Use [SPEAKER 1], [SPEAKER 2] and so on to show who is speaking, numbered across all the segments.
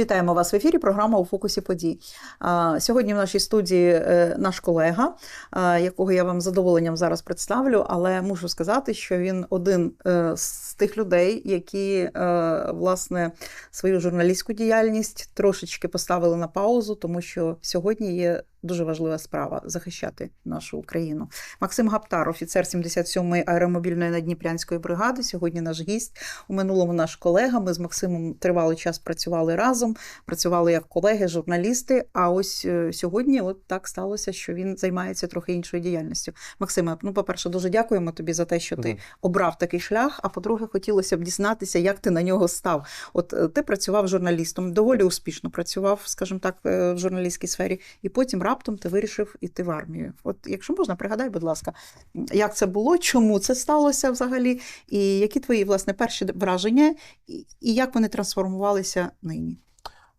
[SPEAKER 1] Вітаємо вас в ефірі. Програма у фокусі подій. Сьогодні в нашій студії е, наш колега, якого я вам задоволенням зараз представлю, але мушу сказати, що він один е, з тих людей, які е, власне свою журналістську діяльність трошечки поставили на паузу, тому що сьогодні є дуже важлива справа захищати нашу Україну. Максим Гаптар, офіцер 77-ї аеромобільної надніпрянської бригади. Сьогодні наш гість. У минулому наш колега. Ми з Максимом тривалий час працювали разом, працювали як колеги, журналісти. А ось е, сьогодні, от так сталося, що він займається трохи іншою діяльністю. Максиме, ну, по-перше, дуже дякуємо тобі за те, що ти обрав такий шлях. А по-друге, хотілося б дізнатися, як ти на нього став. От е, ти працював журналістом, доволі успішно працював, скажімо так, е, в журналістській сфері, і потім раптом ти вирішив іти в армію. От, якщо можна, пригадай, будь ласка, як це було, чому це сталося взагалі, і які твої власне перші враження, і, і як вони трансформувалися нині?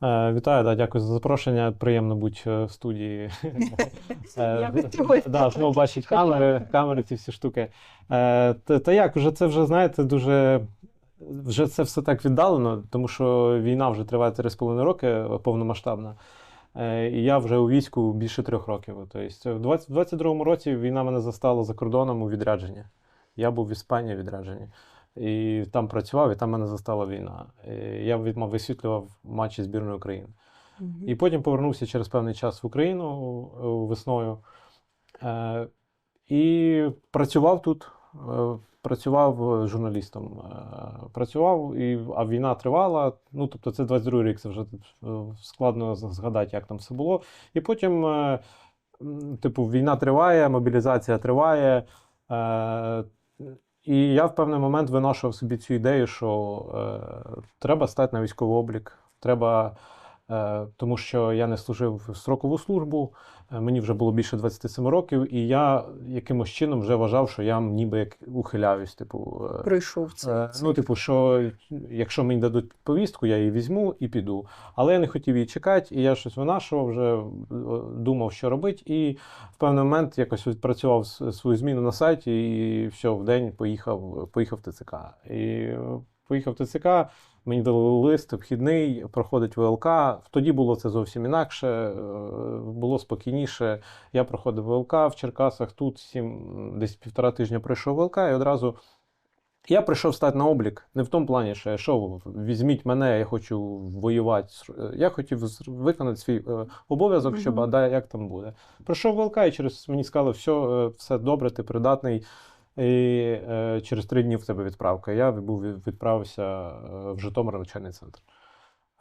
[SPEAKER 2] Е, Вітаю, да, дякую за запрошення. Приємно бути е, в студії. Да, знову бачить камери, камери, ці всі штуки. Е, Та як, вже це вже, знаєте, дуже. Вже це все так віддалено, тому що війна вже триває 3,5 роки е, повномасштабна. Е, І я вже у війську більше трьох років. Тобто, в 20 в 22-му році війна мене застала за кордоном у відрядженні. Я був в Іспанії в відрядженні. І там працював, і там мене застала війна. І я від- висвітлював матчі збірної України. І потім повернувся через певний час в Україну е, весною. Е, І працював тут, е, працював журналістом. Е, Працював, і, а війна тривала. Ну, тобто, це 22 рік, це вже е, складно згадати, як там все було. І потім, е, типу, війна триває, мобілізація триває. Е, І я в певний момент виношував собі цю ідею, що е, треба стати на військовий облік, треба. Е, тому що я не служив строкову службу, е, мені вже було більше 27 років, і я якимось чином вже вважав, що я ніби як ухиляюсь. Типу, е,
[SPEAKER 1] Прийшов це.
[SPEAKER 2] Е, Ну, типу, що якщо мені дадуть повістку, я її візьму і піду. Але я не хотів її чекати, і я щось винашував, вже е, думав, що робити. І в певний момент якось відпрацював свою зміну на сайті, і все, в день поїхав, поїхав в ТЦК. І е, поїхав в ТЦК. Мені дали лист вхідний, проходить ВЛК. Тоді було це зовсім інакше, е, було спокійніше. Я проходив ВЛК в Черкасах. Тут сім, десь півтора тижня пройшов ВЛК, і одразу я прийшов стати на облік не в тому плані, що я йшов, візьміть мене, я хочу воювати. Я хотів виконати свій е, обов'язок, щоб а да, як там буде. Прийшов ВЛК і через мені сказали, все, все добре, ти придатний. І е, через три дні в тебе відправка. Я був відправився е, в Житомир навчальний центр.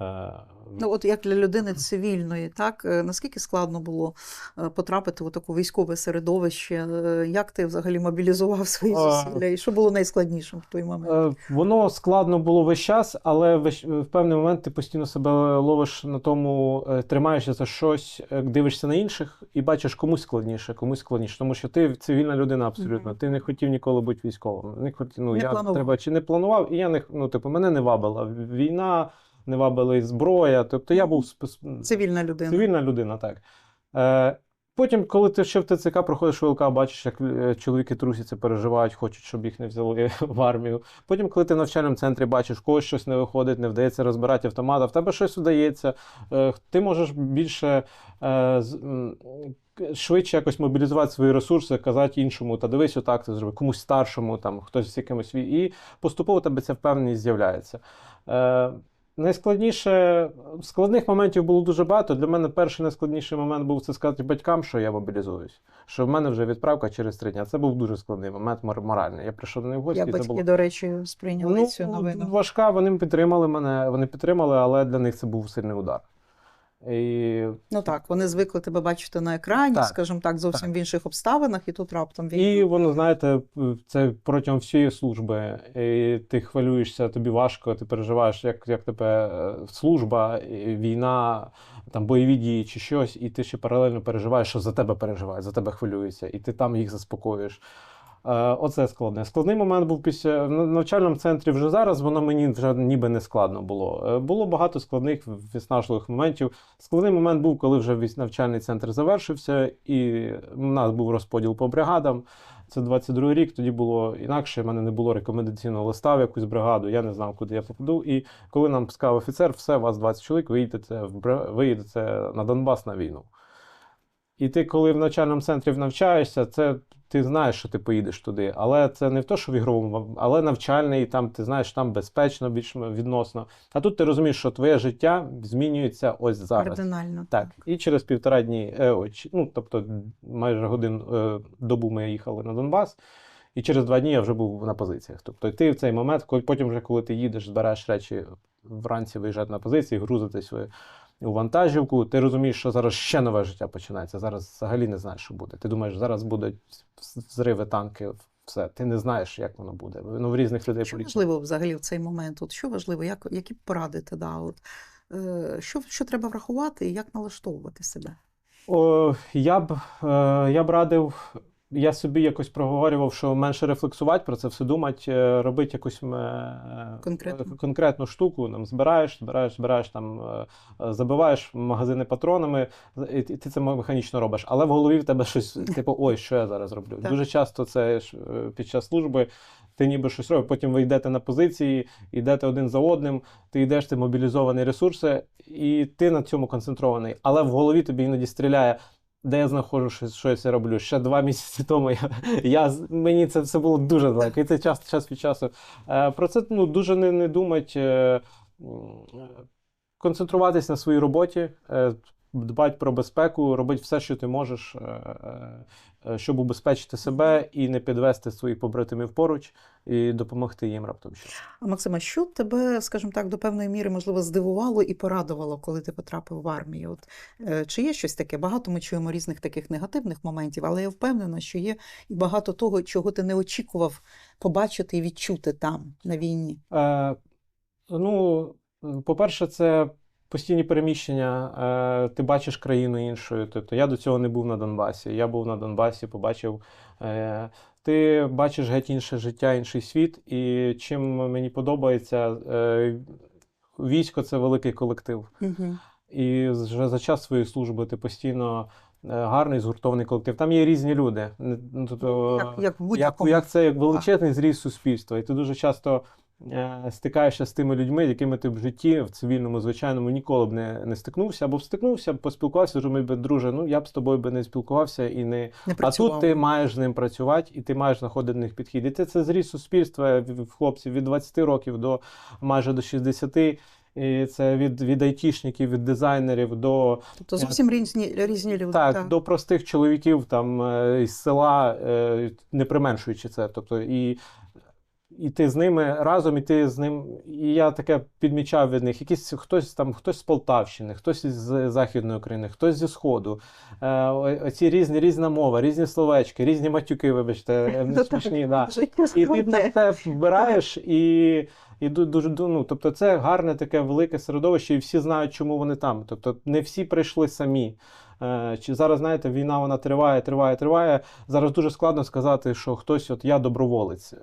[SPEAKER 2] Е,
[SPEAKER 1] Ну, от як для людини цивільної, так е, наскільки складно було е, потрапити в таке військове середовище? Як ти взагалі мобілізував свої зусилля? І що було найскладнішим в той момент?
[SPEAKER 2] Воно складно було весь час, але в певний момент ти постійно себе ловиш на тому, тримаєшся за щось, дивишся на інших і бачиш комусь складніше, комусь складніше. Тому що ти цивільна людина абсолютно. Ти не хотів ніколи бути військовим. Не хотів, ну,
[SPEAKER 1] Не
[SPEAKER 2] я
[SPEAKER 1] планував.
[SPEAKER 2] треба чи не планував, і я не ну, типу, мене не вабила війна, не вабила і зброя. Тобто я був
[SPEAKER 1] Цивільна людина.
[SPEAKER 2] Цивільна людина, так. Е, потім, коли ти ще в ТЦК проходиш ВЛК, бачиш, як е, чоловіки трусяться, переживають, хочуть, щоб їх не взяли в армію. Потім, коли ти в навчальному центрі бачиш, когось щось не виходить, не вдається розбирати автомат, а в тебе щось вдається, е, ти можеш більше. е, з- Швидше якось мобілізувати свої ресурси, казати іншому, та дивись, отак ти зроби, комусь старшому, там, хтось з якимось І поступово тебе ця впевненість з'являється. Найскладніше, складних моментів було дуже багато. Для мене перший найскладніший момент був це сказати батькам, що я мобілізуюсь, що в мене вже відправка через три дні. Це був дуже складний момент мор- моральний. Я прийшов до них в гості.
[SPEAKER 1] Як батьки,
[SPEAKER 2] було
[SPEAKER 1] до речі, сприйняли
[SPEAKER 2] ну,
[SPEAKER 1] цю новину?
[SPEAKER 2] важка. Вони підтримали мене, вони підтримали, але для них це був сильний удар. І
[SPEAKER 1] Ну так, вони звикли тебе бачити на екрані,
[SPEAKER 2] Так,
[SPEAKER 1] скажімо так, зовсім в інших обставинах, і тут раптом
[SPEAKER 2] І воно, знаєте, це протягом всієї служби. І ти хвилюєшся, тобі важко, ти переживаєш, як, як тебе е, служба, війна, там бойові дії чи щось, і ти ще паралельно переживаєш, що за тебе переживають, за тебе хвилюються, і ти там їх заспокоюєш. Е, Оце складне. Складний момент був після в навчальному центрі вже зараз, воно мені вже ніби не складно було. Е, Було багато складних виснажливих моментів. Складний момент був, коли вже навчальний центр завершився, і в нас був розподіл по бригадам. Це 22 рік, тоді було інакше. в мене не було рекомендаційного листа в якусь бригаду, я не знав, куди я попаду. І коли нам сказав офіцер, все, вас 20 чоловік, ви їдете, ви їдете на Донбас на війну. І ти, коли в навчальному центрі навчаєшся, це ти знаєш, що ти поїдеш туди. Але це не в то, що в ігровому, але навчальний, там ти знаєш, там безпечно, більш відносно. А тут ти розумієш, що твоє життя змінюється ось зараз.
[SPEAKER 1] Кардинально.
[SPEAKER 2] Так, і через півтора дні, е, ну тобто майже годин е, добу ми їхали на Донбас, і через два дні я вже був на позиціях. Тобто ти в цей момент, коли потім, вже коли ти їдеш, збираєш речі вранці виїжджати на позиції, грузитись в у вантажівку, ти розумієш, що зараз ще нове життя починається. Зараз взагалі не знаєш, що буде. Ти думаєш, зараз будуть взриви, танки, все. Ти не знаєш, як воно буде. Ну, в різних людей
[SPEAKER 1] Що
[SPEAKER 2] по-різному.
[SPEAKER 1] важливо взагалі в цей момент? От що важливо, як, які б порадити? Да, от, е, що, що треба врахувати і як налаштовувати себе?
[SPEAKER 2] О, я б е, я б радив, я собі якось проговорював, що менше рефлексувати про це все думати, е, робити якусь е,
[SPEAKER 1] Конкретну.
[SPEAKER 2] конкретну штуку. Там збираєш, збираєш, збираєш там, е, е, забиваєш магазини патронами, і, ти це механічно робиш. Але в голові в тебе щось, типу, ой, що я зараз роблю.
[SPEAKER 1] Так.
[SPEAKER 2] Дуже часто це е, під час служби. Ти ніби щось робиш, потім ви йдете на позиції, йдете один за одним, ти йдеш, ти мобілізовані ресурси, і ти на цьому концентрований. Але в голові тобі іноді стріляє, де я знаходжу, що, я роблю. Ще два місяці тому я, я, мені це все було дуже далеко. І це час, час від часу. Е, про це ну, дуже не, не думать, е, е, концентруватись на своїй роботі, дбати про безпеку, робити все, що ти можеш, щоб убезпечити себе і не підвести своїх побратимів поруч і допомогти їм раптом.
[SPEAKER 1] А Максима, що тебе, скажімо так, до певної міри, можливо, здивувало і порадувало, коли ти потрапив в армію? От, е, чи є щось таке? Багато ми чуємо різних таких негативних моментів, але я впевнена, що є і багато того, чого ти не очікував побачити і відчути там, на війні.
[SPEAKER 2] Е, ну, по-перше, це постійні переміщення. Е, ти бачиш країну іншою. Тобто я до цього не був на Донбасі. Я був на Донбасі, побачив. Е, ти бачиш геть інше життя, інший світ. І чим мені подобається, е, військо це великий колектив.
[SPEAKER 1] Угу.
[SPEAKER 2] І вже за час своєї служби ти постійно гарний згуртований колектив. Там є різні люди. Ну, тобто,
[SPEAKER 1] Як, як
[SPEAKER 2] як, як це як величезний зріст суспільства, і ти дуже часто стикаєшся з тими людьми, якими ти в житті, в цивільному, звичайному, ніколи б не, не стикнувся, або стикнувся, поспілкувався, думаю, би, друже, ну я б з тобою би не спілкувався і не.
[SPEAKER 1] не
[SPEAKER 2] А тут ти маєш з ним працювати, і ти маєш знаходити до них підхід. І це, це зріст суспільства в- в хлопців від 20 років до майже до 60. І це від, від айтішників, від дизайнерів до
[SPEAKER 1] Тобто зовсім різні, різні люди.
[SPEAKER 2] так, до простих чоловіків там е, із села, е, не применшуючи це. Тобто, і, і ти з ними разом, і ти з ним. І я таке підмічав від них. Якісь хтось там, хтось з Полтавщини, хтось із Західної України, хтось зі Сходу. Е, оці різні різна мова, різні словечки, різні матюки, вибачте, е,
[SPEAKER 1] Ну,
[SPEAKER 2] не смішні. Да. І ти це вбираєш, і, і дуже ду- ну, тобто це гарне таке велике середовище, і всі знають, чому вони там. Тобто не всі прийшли самі. Е, Чи зараз, знаєте, війна вона триває, триває, триває. Зараз дуже складно сказати, що хтось, от я доброволець е,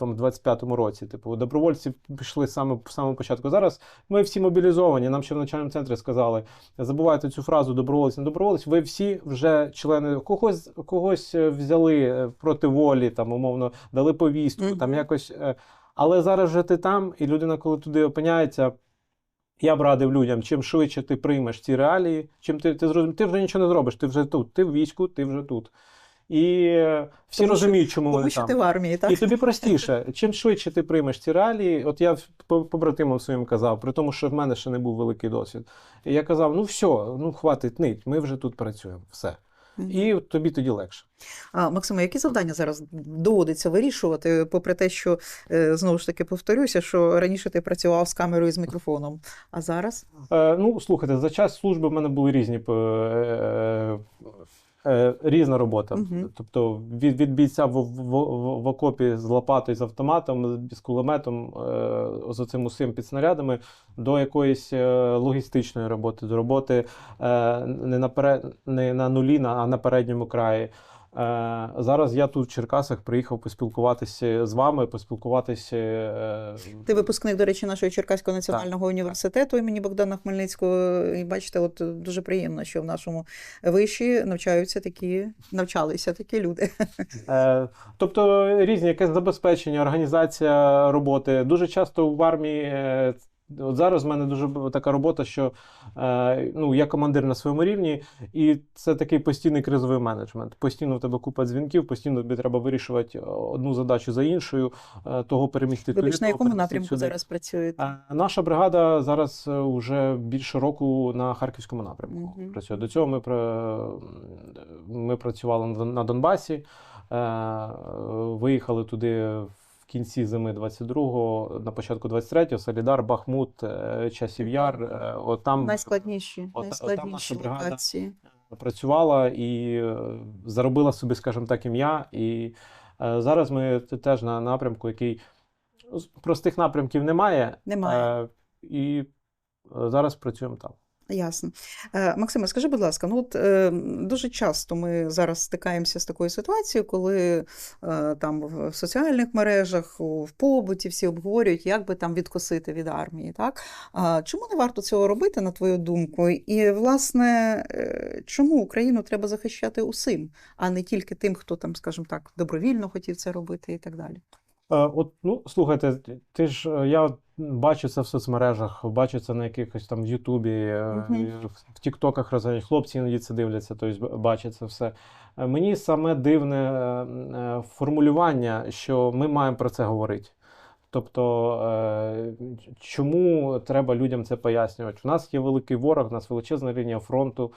[SPEAKER 2] в 25-му році. Типу, добровольці пішли саме в самому початку. Зараз ми всі мобілізовані. Нам ще в навчальному центрі сказали: забувайте цю фразу доброволець, не доброволець. Ви всі вже члени когось, когось е, взяли проти волі, там умовно дали повістку,
[SPEAKER 1] Мгм.
[SPEAKER 2] там якось. Але зараз вже ти там, і людина, коли туди опиняється. Я б радив людям, чим швидше ти приймеш ці реалії, чим ти, ти зрозумієш, ти вже нічого не зробиш, ти вже тут, ти в війську, ти вже тут. І е, всі
[SPEAKER 1] Тому
[SPEAKER 2] розуміють, чому
[SPEAKER 1] Тому
[SPEAKER 2] вони
[SPEAKER 1] що
[SPEAKER 2] там.
[SPEAKER 1] ти в армії, так?
[SPEAKER 2] І тобі простіше, чим швидше ти приймеш ці реалії, от я по- побратимам своїм казав, при тому, що в мене ще не був великий досвід. І я казав: ну все, ну хватить нить, ми вже тут працюємо, все. І тобі тоді легше.
[SPEAKER 1] А, Максиме, які завдання зараз доводиться вирішувати, попри те, що е, знову ж таки повторюся, що раніше ти працював з камерою і з мікрофоном, а зараз
[SPEAKER 2] Е, ну, слухайте, за час служби в мене були різні е, е, е, різна робота.
[SPEAKER 1] угу.
[SPEAKER 2] Тобто від, від бійця в, в, в, в окопі з лопатою, з автоматом, з кулеметом, е, з оцим усім під снарядами, до якоїсь е, логістичної роботи, до роботи е, не, на пере, не на нулі, а на передньому краї. Е, зараз я тут в Черкасах приїхав поспілкуватися з вами, поспілкуватися. Е,
[SPEAKER 1] Ти випускник, до речі, нашого Черкаського національного університету імені Богдана Хмельницького. І бачите, от дуже приємно, що в нашому виші навчаються такі, навчалися такі люди.
[SPEAKER 2] Е, тобто різні якесь забезпечення, організація роботи. Дуже часто в армії. Е, От зараз в мене дуже така робота, що е, ну, я командир на своєму рівні, і це такий постійний кризовий менеджмент. Постійно в тебе купа дзвінків, постійно тобі треба вирішувати одну задачу за іншою, е, того перемігти туди,
[SPEAKER 1] Вибач, на якому напрямку
[SPEAKER 2] сюди.
[SPEAKER 1] зараз працюєте?
[SPEAKER 2] Е, Наша бригада зараз вже більше року на харківському напрямку
[SPEAKER 1] Мгм.
[SPEAKER 2] працює. До цього ми, ми працювали на на Донбасі, е, виїхали туди в кінці зими 22-го, на початку 23-го, Солідар, Бахмут, е, Часів Яр. е, От
[SPEAKER 1] найскладніші,
[SPEAKER 2] от- от
[SPEAKER 1] найскладніші
[SPEAKER 2] бригада.
[SPEAKER 1] локації.
[SPEAKER 2] працювала і е, заробила собі, скажімо так, ім'я. І е, зараз ми те- теж на напрямку, який простих напрямків немає.
[SPEAKER 1] Немає.
[SPEAKER 2] Е, і е, зараз працюємо там.
[SPEAKER 1] Ясно. Е, Максиме, скажи, будь ласка, ну от е, дуже часто ми зараз стикаємося з такою ситуацією, коли е, там в соціальних мережах, в побуті всі обговорюють, як би там відкосити від армії. Так? Чому не варто цього робити, на твою думку? І, власне, чому Україну треба захищати усім, а не тільки тим, хто там, скажімо так, добровільно хотів це робити і так далі?
[SPEAKER 2] От, ну, слухайте, ти ж я бачу це в соцмережах, бачу це на якихось там в Ютубі, е, в Тіктоках розганяють. Хлопці іноді це дивляться, тобто бачать це все. Е, Мені саме дивне е, формулювання, що ми маємо про це говорити. Тобто, чому треба людям це пояснювати? У нас є великий ворог, у нас величезна лінія фронту.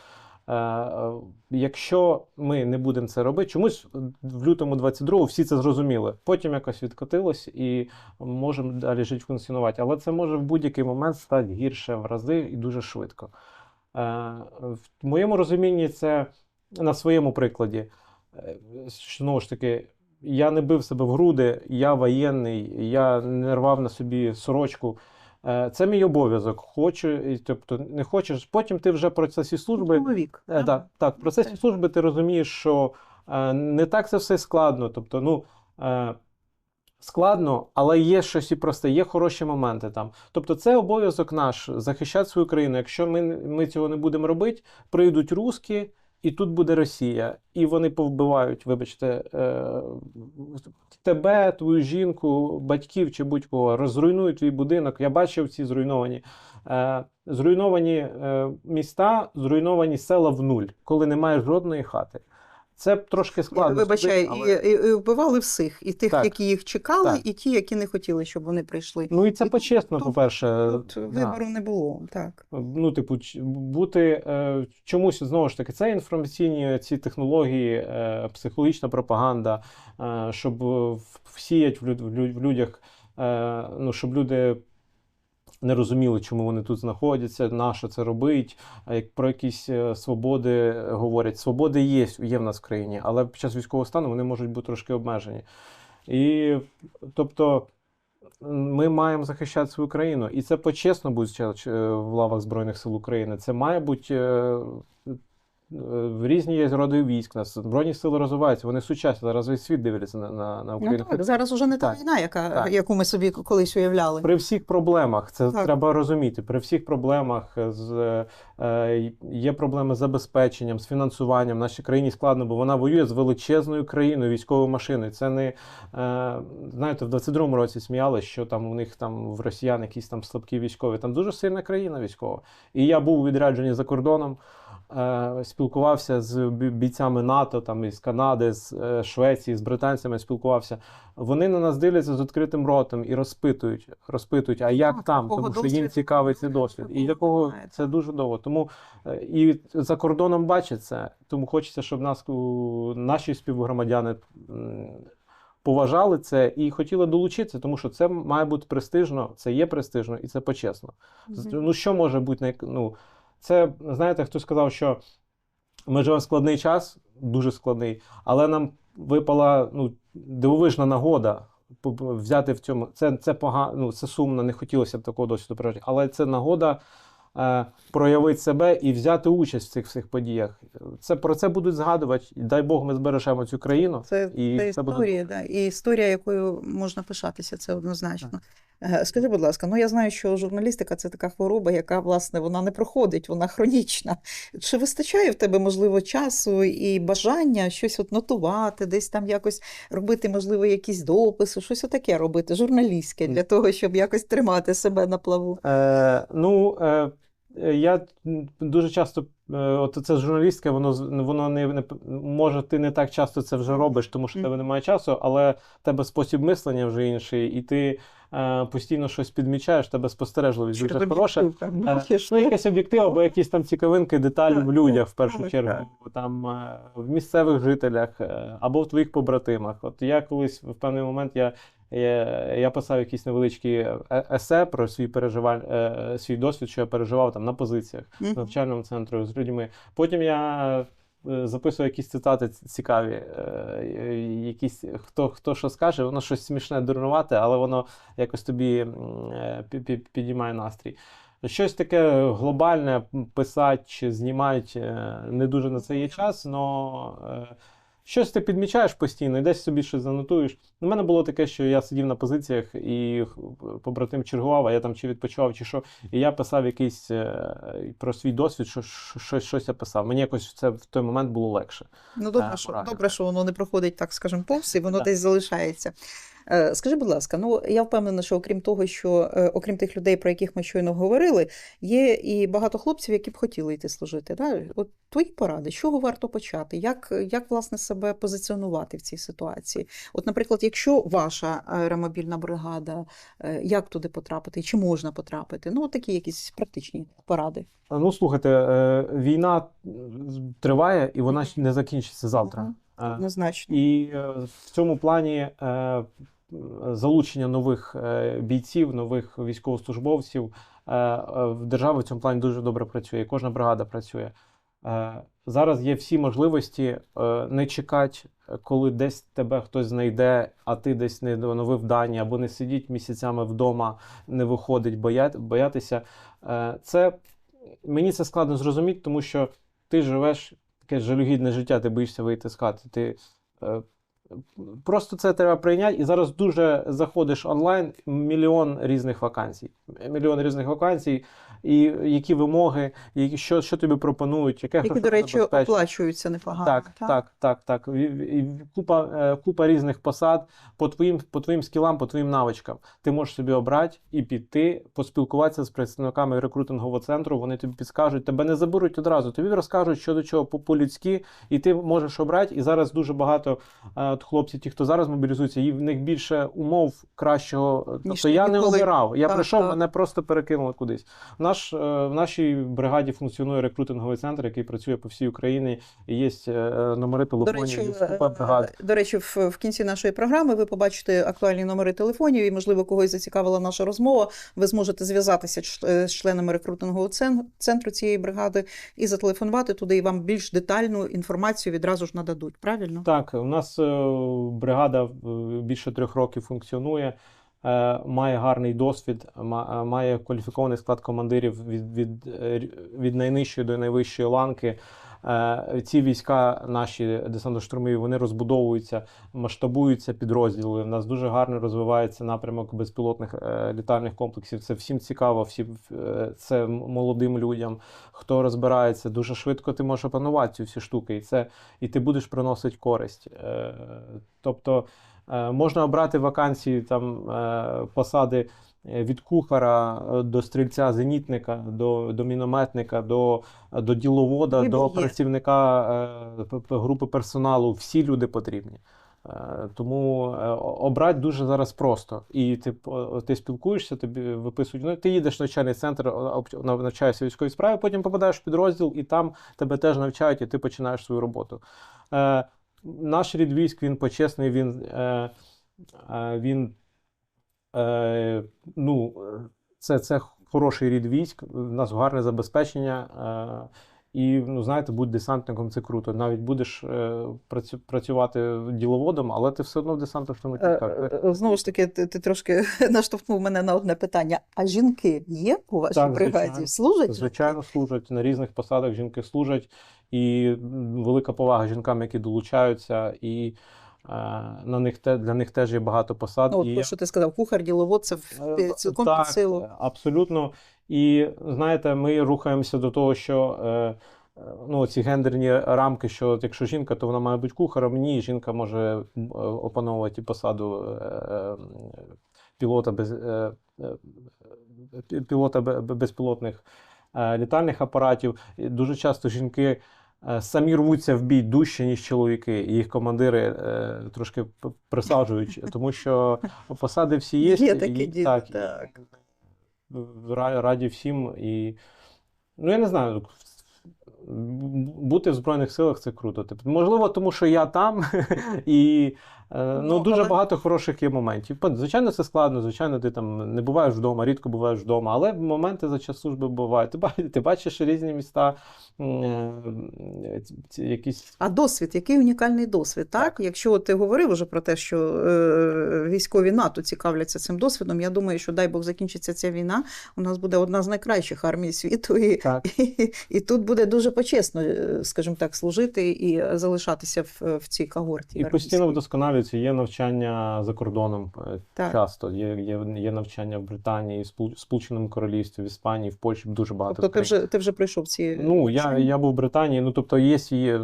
[SPEAKER 2] Е, е, Якщо ми не будемо це робити, чомусь в лютому 22-го всі це зрозуміли. Потім якось відкотилось і можемо далі жити функціонувати. Але це може в будь-який момент стати гірше в рази і дуже швидко. Е, В моєму розумінні, це на своєму прикладі. Знову ж таки, я не бив себе в груди, я воєнний, я не рвав на собі сорочку. Е, Це мій обов'язок. Хочу, і, тобто не хочеш. Потім ти вже в процесі служби.
[SPEAKER 1] Чоловік.
[SPEAKER 2] Е, Так, так, в процесі служби ти розумієш, що е, не так це все складно. Тобто, ну, е, складно, але є щось і просте, є хороші моменти там. Тобто, це обов'язок наш захищати свою країну. Якщо ми, ми цього не будемо робити, прийдуть руски, і тут буде Росія. І вони повбивають, вибачте, е, тебе, твою жінку, батьків чи будь-кого, розруйнують твій будинок. Я бачив ці зруйновані. Е, зруйновані е, міста, зруйновані села в нуль, коли немає жодної хати. Це трошки складно.
[SPEAKER 1] Вибачай,
[SPEAKER 2] але-
[SPEAKER 1] і, і, і вбивали всіх, і тих,
[SPEAKER 2] Так.
[SPEAKER 1] які їх чекали,
[SPEAKER 2] Так.
[SPEAKER 1] і ті, які не хотіли, щоб вони прийшли.
[SPEAKER 2] Ну і це почесно, по-перше.
[SPEAKER 1] Тут
[SPEAKER 2] Да.
[SPEAKER 1] вибору не було. Так.
[SPEAKER 2] Ну, типу, бути е, чомусь знову ж таки, це інформаційні ці технології, е, психологічна пропаганда, е, щоб е, всіять в, люд, в людях, е, ну, щоб люди не розуміли, чому вони тут знаходяться, на що це робить, як про якісь е, свободи говорять. Свободи є, є в нас в країні, але під час військового стану вони можуть бути трошки обмежені. І тобто. Ми маємо захищати свою країну, і це почесно буде е, в лавах Збройних сил України. Це має бути е, в різні є роди військ. Нас збройні сили розвиваються. Вони сучасні. Зараз весь світ дивиться на, на, на
[SPEAKER 1] Ну,
[SPEAKER 2] Україну.
[SPEAKER 1] так, зараз уже не та
[SPEAKER 2] Так.
[SPEAKER 1] війна, яка,
[SPEAKER 2] Так.
[SPEAKER 1] яку ми собі колись уявляли.
[SPEAKER 2] При всіх проблемах, це
[SPEAKER 1] Так.
[SPEAKER 2] треба розуміти. При всіх проблемах з е, є проблеми з забезпеченням, з фінансуванням. Нашій країні складно, бо вона воює з величезною країною, військовою машиною. Це не е, знаєте, в 22-му році сміялися, що там у них там в росіян якісь там слабкі військові. Там дуже сильна країна військова. І я був у відрядженні за кордоном. Е, Спілкувався з бійцями НАТО, там із Канади, з е, Швеції, з британцями спілкувався. Вони на нас дивляться з відкритим ротом і розпитують, розпитують, а як
[SPEAKER 1] Так,
[SPEAKER 2] там, тому що їм цікавий цей досвід. І якого це дуже довго. Тому е, і за кордоном бачать це. Тому хочеться, щоб нас наші співгромадяни поважали це і хотіли долучитися, тому що це має бути престижно, це є престижно і це почесно.
[SPEAKER 1] Мгм.
[SPEAKER 2] Ну що може бути ну, це знаєте, хтось сказав, що ми живемо складний час, дуже складний, але нам випала ну, дивовижна нагода взяти в цьому. Це, це погано, ну, це сумно, не хотілося б такого досвіду пережити, але це нагода проявити себе і взяти участь в цих всіх подіях. Це про це будуть згадувати. Дай Бог, ми збережемо цю країну.
[SPEAKER 1] Це,
[SPEAKER 2] І
[SPEAKER 1] це
[SPEAKER 2] це буде-
[SPEAKER 1] да, і історія, якою можна пишатися, це однозначно. Е, Скажи, будь ласка, ну я знаю, що журналістика це така хвороба, яка власне вона не проходить, вона хронічна. Чи вистачає в тебе, можливо, часу і бажання щось от нотувати, десь там якось робити, можливо, якісь дописи, щось отаке робити, журналістське, для того, щоб якось тримати себе на плаву?
[SPEAKER 2] Е, ну, е, е, я дуже часто, е, от це журналістське, воно, воно не, не може, ти не так часто це вже робиш, тому що в тебе немає часу, але в тебе спосіб мислення вже інший, і ти е, постійно щось підмічаєш, тебе спостережливість дуже хороша. Е. Ну, якийсь об'єктив або якісь там цікавинки, деталі в людях в першу чергу, там е, в місцевих жителях е, або в твоїх побратимах. От я колись в певний момент я, я, я писав якісь невеличкі е- есе про свій переживань, е, свій досвід, що я переживав там на позиціях в навчальному центрі з людьми. Потім я е, записую якісь цитати цікаві, якісь хто, хто що скаже, воно щось смішне, дурнувате, але воно якось тобі пі- пі- підіймає настрій. Щось таке глобальне писати чи знімати не дуже на це є час, але щось ти підмічаєш постійно і десь собі щось занотуєш. У мене було таке, що я сидів на позиціях і побратим чергував, а я там чи відпочивав, чи що. І я писав якийсь е, про свій досвід, що що- щось, щось я писав. Мені якось це в той момент було легше.
[SPEAKER 1] Ну, добре,
[SPEAKER 2] Е,
[SPEAKER 1] що, добре, що воно не проходить, так скажімо, повз, і воно
[SPEAKER 2] Так.
[SPEAKER 1] десь залишається. Е, Скажи, будь ласка, ну я впевнена, що окрім того, що е, окрім тих людей, про яких ми щойно говорили, є і багато хлопців, які б хотіли йти служити. Да? От твої поради, з чого варто почати? Як, як власне себе позиціонувати в цій ситуації? От, наприклад, якщо ваша аеромобільна бригада, е, як туди потрапити, чи можна потрапити? Ну, такі якісь практичні поради.
[SPEAKER 2] Ну, слухайте, війна триває і вона не закінчиться завтра.
[SPEAKER 1] Однозначно.
[SPEAKER 2] І е, в цьому плані е, залучення нових е, бійців, нових військовослужбовців в держава в цьому плані дуже добре працює. Кожна бригада працює. Зараз є всі можливості не чекати, коли десь тебе хтось знайде, а ти десь не оновив дані, або не сидіть місяцями вдома, не виходить, боя- боятися. Це мені це складно зрозуміти, тому що ти живеш таке жалюгідне життя, ти боїшся вийти з хати. Ти е, просто це треба прийняти. І зараз дуже заходиш онлайн, мільйон різних вакансій. Мільйон різних вакансій, і які вимоги, які, що, що тобі пропонують, яке
[SPEAKER 1] Які, до речі, оплачуються непогано.
[SPEAKER 2] Так, так, так, так. І- і Купа, е, купа різних посад по твоїм, по твоїм скілам, по твоїм навичкам. Ти можеш собі обрати і піти, поспілкуватися з представниками рекрутингового центру. Вони тобі підскажуть, тебе не заберуть одразу. Тобі розкажуть, що до чого по- по-людськи, і ти можеш обрати. І зараз дуже багато е, от хлопців, ті, хто зараз мобілізуються, і в них більше умов кращого. Тобто я не обирав. Я
[SPEAKER 1] Так,
[SPEAKER 2] прийшов,
[SPEAKER 1] так.
[SPEAKER 2] мене просто перекинули кудись. Наш, е, в нашій бригаді функціонує рекрутинговий центр, який працює по всій Україні. І є е, номери
[SPEAKER 1] До
[SPEAKER 2] телефонів,
[SPEAKER 1] речі,
[SPEAKER 2] бригад.
[SPEAKER 1] е, до речі, в, в кінці нашої програми ви побачите актуальні номери телефонів, і, можливо, когось зацікавила наша розмова. Ви зможете зв'язатися е, з членами рекрутингового центру цієї бригади і зателефонувати туди, і вам більш детальну інформацію відразу ж нададуть. Правильно?
[SPEAKER 2] Так, у нас е, бригада е, більше трьох років функціонує, е, має гарний досвід, е, має кваліфікований склад командирів від, від, від найнижчої до найвищої ланки. Е, Ці війська, наші десантно-штурмові, вони розбудовуються, масштабуються підрозділи. У нас дуже гарно розвивається напрямок безпілотних е, літальних комплексів. Це всім цікаво, всі, е, це молодим людям, хто розбирається. Дуже швидко ти можеш опанувати ці всі штуки. І це і ти будеш приносити користь. Тобто можна обрати вакансії там посади від кухара е, до стрільця-зенітника, до, до мінометника, до, до діловода,
[SPEAKER 1] Вибір
[SPEAKER 2] до
[SPEAKER 1] є.
[SPEAKER 2] працівника е, групи персоналу. Всі люди потрібні. Е, Тому е, обрати дуже зараз просто. І ти, ти спілкуєшся, тобі виписують. Ну, ти їдеш в навчальний центр, навчаєшся військовій справі, потім попадаєш в підрозділ, і там тебе теж навчають, і ти починаєш свою роботу. Е, наш рід військ він почесний, він, е, е, він е, ну, це, це хороший рід військ, у нас гарне забезпечення. Е, І ну, знаєте, будь десантником це круто. Навіть будеш е, працю- працювати діловодом, але ти все одно в десантно
[SPEAKER 1] Е, е, Знову ж таки, ти, ти трошки наштовхнув мене на одне питання. А жінки є у вашій
[SPEAKER 2] Так,
[SPEAKER 1] бригаді?
[SPEAKER 2] звичайно.
[SPEAKER 1] Служать?
[SPEAKER 2] Звичайно, служать на різних посадах. Жінки служать, і велика повага жінкам, які долучаються, і е, на них для них теж є багато посад.
[SPEAKER 1] Ну, от,
[SPEAKER 2] і
[SPEAKER 1] то, що ти сказав, кухар, діловод, це в-
[SPEAKER 2] Е,
[SPEAKER 1] цілком
[SPEAKER 2] так,
[SPEAKER 1] під силу.
[SPEAKER 2] Абсолютно. І знаєте, ми рухаємося до того, що е, е, ну, ці гендерні рамки, що от якщо жінка, то вона має бути кухарем. Ні, жінка може е, опановувати посаду е, е, пілота без е, е, пі- пілота бе- бе- безпілотних е, літальних апаратів. Дуже часто жінки. Е, Самі рвуться в бій дужче, ніж чоловіки, і їх командири е, трошки присаджують, тому що посади всі є.
[SPEAKER 1] Є
[SPEAKER 2] і-
[SPEAKER 1] такі діти,
[SPEAKER 2] так,
[SPEAKER 1] так.
[SPEAKER 2] раді всім. І, ну, я не знаю, бути в Збройних силах це круто. Типу, можливо, тому що я там, і ну,
[SPEAKER 1] Ну,
[SPEAKER 2] дуже
[SPEAKER 1] але-
[SPEAKER 2] багато хороших є моментів. Звичайно, це складно, звичайно, ти там не буваєш вдома, рідко буваєш вдома, але моменти за час служби бувають. Ти, ти бачиш різні міста, е, якісь.
[SPEAKER 1] А досвід, який унікальний досвід, так? Якщо ти говорив уже про те, що е, військові НАТО цікавляться цим досвідом, я думаю, що дай Бог закінчиться ця війна, у нас буде одна з найкращих армій світу, і,
[SPEAKER 2] Так.
[SPEAKER 1] і, і тут буде дуже почесно, е, скажімо так, служити і залишатися в, в цій когорті.
[SPEAKER 2] І постійно
[SPEAKER 1] армійській.
[SPEAKER 2] Вдосконалюються. Є навчання за кордоном е,
[SPEAKER 1] Так.
[SPEAKER 2] часто. Є, є, є навчання в Британії, Спол- Сполученому Королівстві, в Іспанії, в Польщі дуже багато.
[SPEAKER 1] Тобто ти вже, ти вже пройшов ці.
[SPEAKER 2] Ну, я, я був в Британії. Ну, тобто, є, є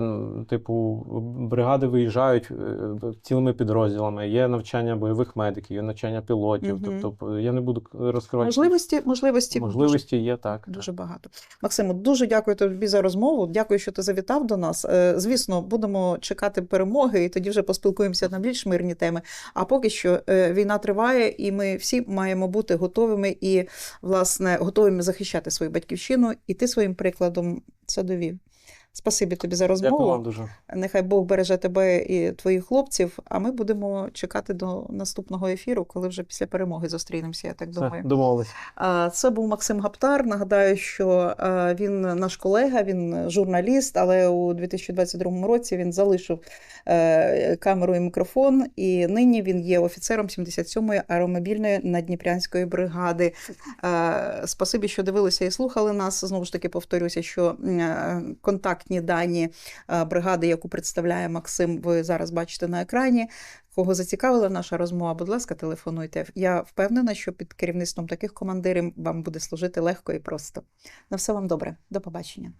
[SPEAKER 2] типу, бригади виїжджають е, цілими підрозділами, є навчання бойових медиків, є навчання пілотів.
[SPEAKER 1] Мгм.
[SPEAKER 2] Тобто, я не буду розкривати.
[SPEAKER 1] Можливості, можливості,
[SPEAKER 2] Можливості є так. так.
[SPEAKER 1] Дуже багато. Максиму, дуже дякую тобі за розмову. Дякую, що ти завітав до нас. Е, Звісно, будемо чекати перемоги, і тоді вже поспілкуємося на більш мирні теми. А поки що е, війна триває, і ми всі маємо бути готовими і, власне, готовими захищати свою батьківщину. І ти своїм прикладом це довів. Спасибі тобі за
[SPEAKER 2] Дякую вам
[SPEAKER 1] розмову.
[SPEAKER 2] дуже.
[SPEAKER 1] Нехай Бог береже тебе і твоїх хлопців. А ми будемо чекати до наступного ефіру, коли вже після перемоги зустрінемося. Я так думаю.
[SPEAKER 2] Домовились.
[SPEAKER 1] Це був Максим Гаптар. Нагадаю, що він наш колега, він журналіст, але у 2022 році він залишив е, камеру і мікрофон, і нині він є офіцером 77-ї аеромобільної надніпрянської бригади. Спасибі, що дивилися і слухали нас. Знову ж таки, повторюся, що е, контактні дані е, бригади, яку представляє Максим, ви зараз бачите на екрані. Кого зацікавила наша розмова, будь ласка, телефонуйте. Я впевнена, що під керівництвом таких командирів вам буде служити легко і просто. На все вам добре. До побачення.